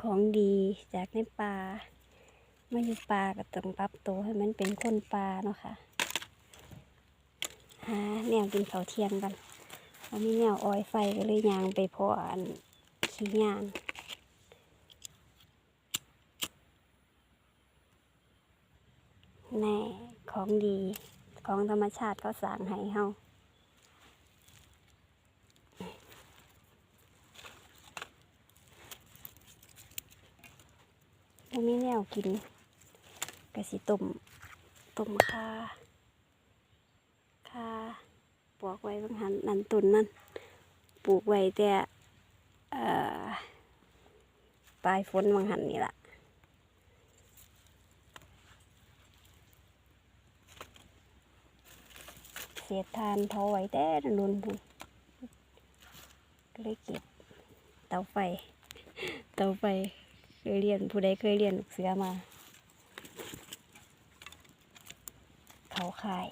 ของดีจากในป่ามาอยู่ป่าก็ต้องปรับตัวให้มันเป็นคนป่าเนาะค่ะหาแนวกินข้าเทียงกันเรามีแนวออยไฟก็เลยยางไปพออันขี้ยางแน่ของดีของธรรมชาติเขาสร้างให้เฮา บ่มีแนวกินกะสิต้มต้มคาคาปลวกไว้บางหันนั่นตุนนั่นปลูกไว้แต่ปลายฝนบางหันนี่ละเศษทานเผาไว้แต่นุนพุ่นก็เลยเก็บเตาไฟ เตาไฟ เคยเรียนผู้ใดเคยเรียนลูกเสือมา เขาค่าย